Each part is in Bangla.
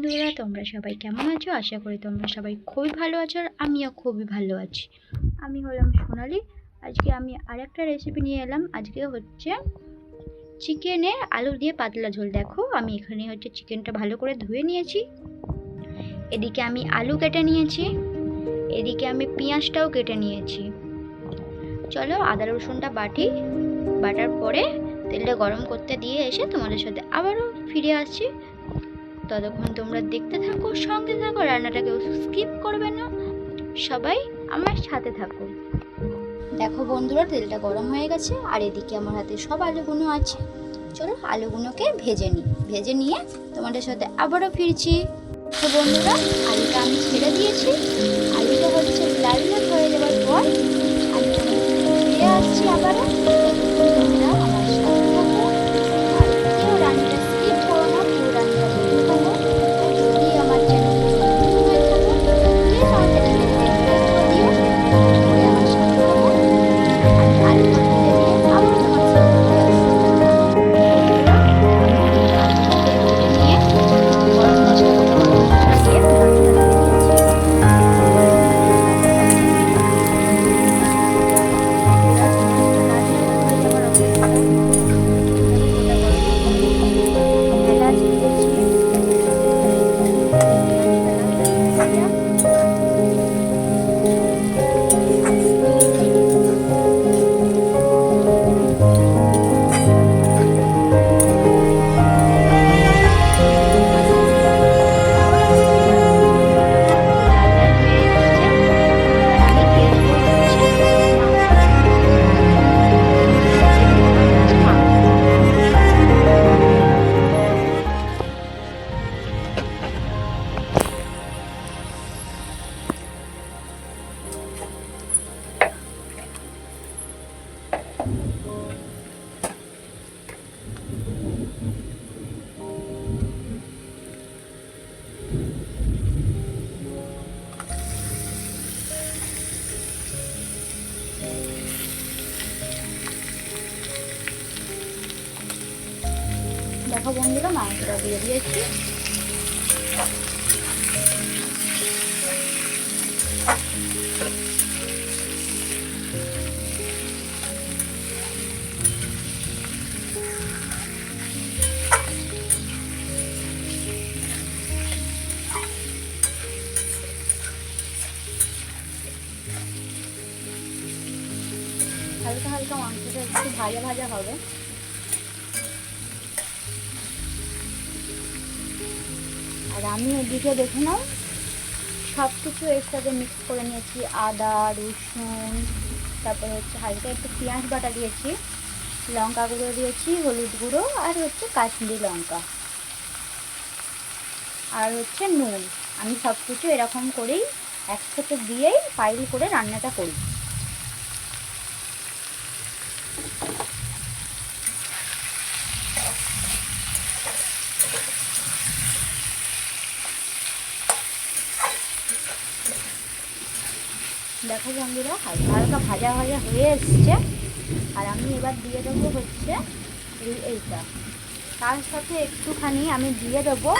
বন্ধুরা, তোমরা সবাই কেমন আছো? আশা করি তোমরা সবাই খুবই ভালো আছো আর আমিও খুবই ভালো আছি। আমি হলাম সোনালি। আজকে আমি আরেকটা রেসিপি নিয়ে এলাম। আজকে হচ্ছে চিকেনে আলু দিয়ে পাতলা ঝোল। দেখো, আমি এখানে হচ্ছে চিকেনটা ভালো করে ধুয়ে নিয়েছি। এদিকে আমি আলু কেটে নিয়েছি। এদিকে আমি পেঁয়াজটাও কেটে নিয়েছি। চলো আদা, রসুনটা বাটি, বাটার পরে তেলটা গরম করতে দিয়ে এসে তোমাদের সাথে আবারও ফিরে আসছি। ততক্ষণ তোমরা দেখতে থাকো, সঙ্গে থাকো রান্নাটাকেও স্কিপ করবে না। সবাই আমার সাথে থাকো। দেখো বন্ধুরা, তেলটা গরম হয়ে গেছে, আর এদিকে আমার হাতে সব আলুগুলো আছে। চলো আলুগুলোকে ভেজে নিই। ভেজে নিয়ে তোমাদের সাথে আবারও ফিরছি। তো বন্ধুরা, আলুটা আমি ছেড়ে দিয়েছি। আলুটা হচ্ছে লাল হয়ে যাওয়ার পর আমি ফিরে আসছি আবারও। দেখো বন্ধুরা মাংসটা দিয়ে দিয়েছি হালকা হালকা মাংসটা একটু ভাজা ভাজা হবে। আর আমি এদিকে দেখে নাও সব কিছু এর সাথে মিক্স করে নিয়েছি, আদা, রসুন, তারপরে হচ্ছে হালকা একটু পেঁয়াজ বাটা দিয়েছি, লঙ্কা গুঁড়ো দিয়েছি, হলুদ গুঁড়ো, আর হচ্ছে কাশ্মীরি লঙ্কা। আর হচ্ছে নুন। আমি সব কিছু এরকম করেই একসাথে দিয়েই পাইল করে রান্নাটা করি। দেখো বন্ধুরা হালকা হালকা ভাজা ভাজা হয়ে এসছে। আর আমি এবার দিয়ে দেবো হচ্ছে এই- এইটা। তার সাথে একটুখানি আমি দিয়ে দেবো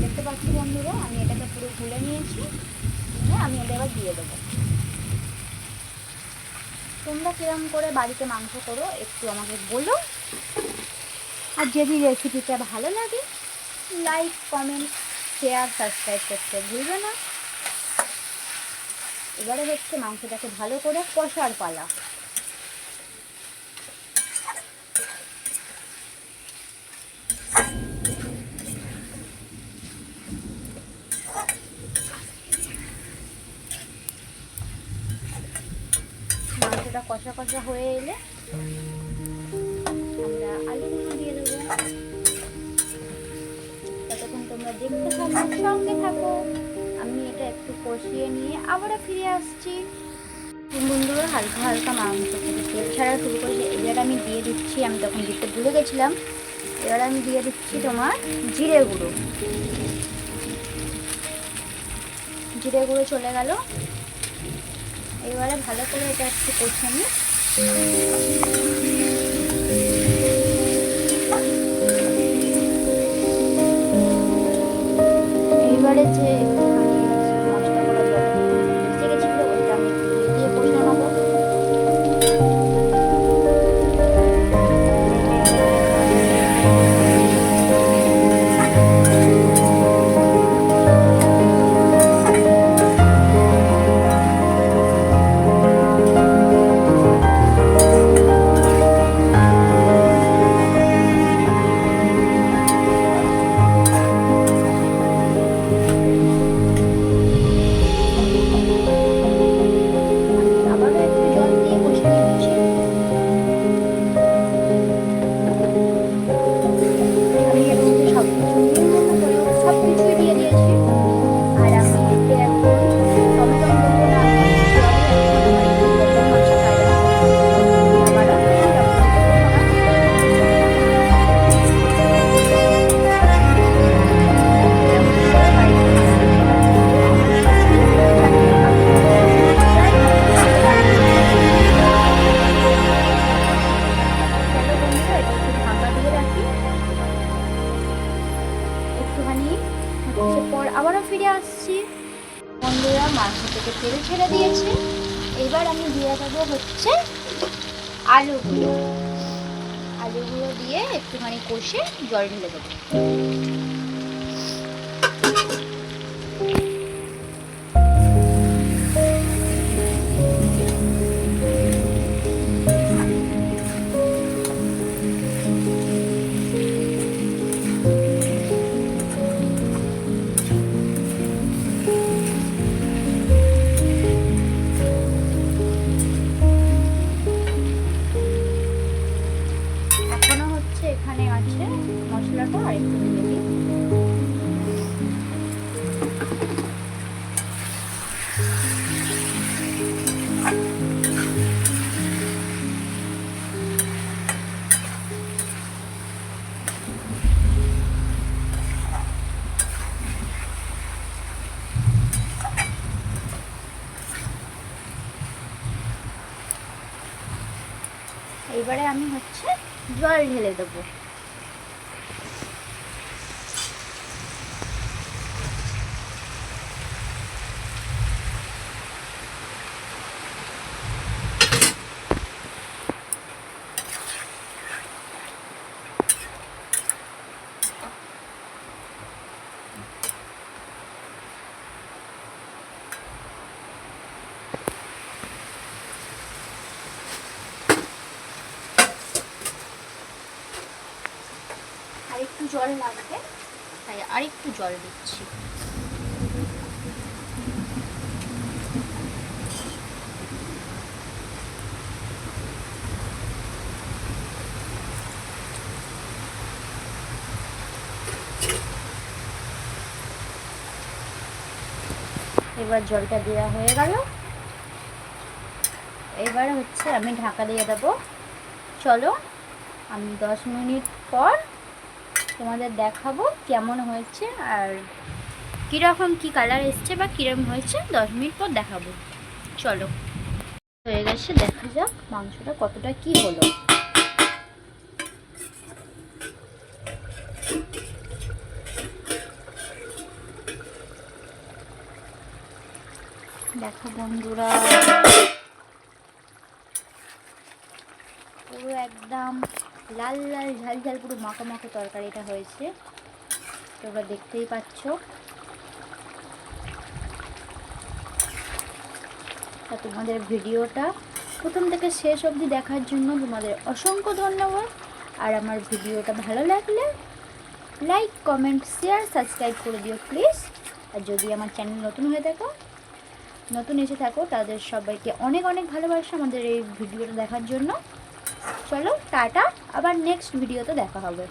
দেখতে পাচ্ছি বন্ধুরা, আমি এটাকে পুরো তুলে নিয়েছি। নিয়ে আমি এটা এবার দিয়ে দেবো। তোমরা কিরম করে বাড়িতে মাংস করো, একটু আমাকে বলো। আর যদি রেসিপিটা ভালো লাগে লাইক কমেন্ট শেয়ার সাবস্ক্রাইব করতে ভুলবে না। এবারে হচ্ছে মাংসটাকে ভালো করে কষার পালা। মাংসটা কষা কষা হয়ে এলে আমরা আলুগুলো দিয়ে দেবো। ততক্ষণ তোমরা দেখতে থাকো, সঙ্গে থাকো। আমি এটা একটু কষিয়ে নিয়ে আবারও ফিরে আসছি। বন্ধুরা, হালকা হালকা মাংস থেকে তেল ছাড়া শুরু করেছে এবার আমি দিয়ে দিচ্ছি, আমি তখন দিতে ভুলে গেছিলাম। এবার আমি দিয়ে দিচ্ছি তোমার জিরে গুঁড়ো। জিরে গুঁড়ো চলে গেল। এবারে ভালো করে এটা একটু কষে আবারও ফিরে আসছি। বন্ধুরা মাংস থেকে তেল ছেড়ে দিয়েছে। এবার আমি দিয়ে দেবো হচ্ছে আলুগুলো। আলুগুলো দিয়ে একটুখানি কষে জল ঢেলে দেবো। এইবারে আমি হচ্ছে জল ঢেলে দেবো। একটু জল লাগবে তাই আর একটু জল দিচ্ছি। এবার জলটা দেওয়া হয়ে গেল। এবার হচ্ছে আমি ঢাকা দিয়ে দেবো। চলো, আমি দশ মিনিট পর তোমাদের দেখাবো কেমন হয়েছে আর কীরকম কি কালার এসছে বা কীরকম হয়েছে, দশ মিনিট পর দেখাবো। চলো। হয়ে গেছে, দেখা যাক মাংসটা কতটা কি হলো। দেখো বন্ধুরা, পুরো একদম লাল লাল, ঝাল ঝাল পুরো মাখো মাখো তরকারিটা হয়েছে। তোমরা দেখতেই পাচ্ছ। তা তোমাদের ভিডিওটা প্রথম থেকে শেষ অবধি দেখার জন্য তোমাদের অসংখ্য ধন্যবাদ। আর আমার ভিডিওটা ভালো লাগলে লাইক, কমেন্ট, শেয়ার, সাবস্ক্রাইব করে দিও প্লিজ। আর যদি আমার চ্যানেল নতুন হয়ে থাকো, নতুন এসে থাকো, তাদের সবাইকে অনেক অনেক ভালোবাসা আমাদের এই ভিডিওটা দেখার জন্য। চলো টাটা আবার নেক্সট ভিডিওতে দেখা হবে।